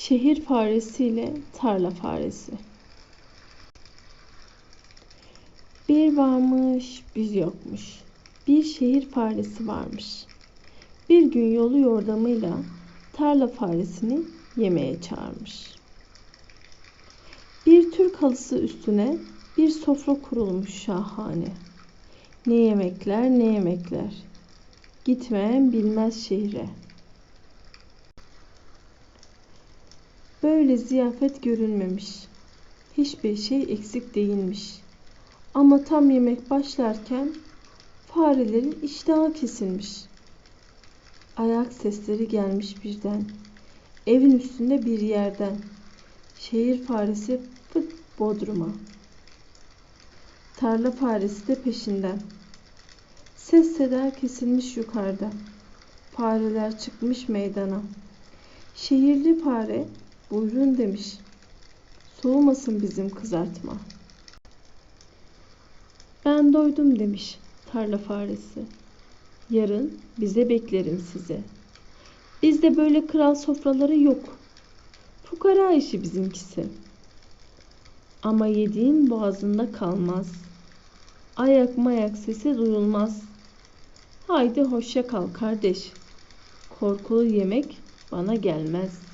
Şehir faresi ile tarla faresi. Bir varmış, bir yokmuş. Bir şehir faresi varmış. Bir gün yolu yordamıyla tarla faresini yemeğe çağırmış. Bir Türk halısı üstüne bir sofra kurulmuş şahane. Ne yemekler ne yemekler. Gitmeyen bilmez şehre. Böyle ziyafet görülmemiş. Hiçbir şey eksik değilmiş. Ama tam yemek başlarken farelerin iştahı kesilmiş. Ayak sesleri gelmiş birden. Evin üstünde bir yerden. Şehir faresi fıt bodruma. Tarla faresi de peşinden. Ses seda kesilmiş yukarıda. Fareler çıkmış meydana. Şehirli fare buyurun demiş. Soğumasın bizim kızartma. Ben doydum demiş tarla faresi. Yarın bize beklerim size. Bizde böyle kral sofraları yok. Fukara işi bizimkisi. Ama yediğin boğazında kalmaz. Ayak mayak sesi duyulmaz. Haydi hoşça kal kardeş. Korkulu yemek bana gelmez.''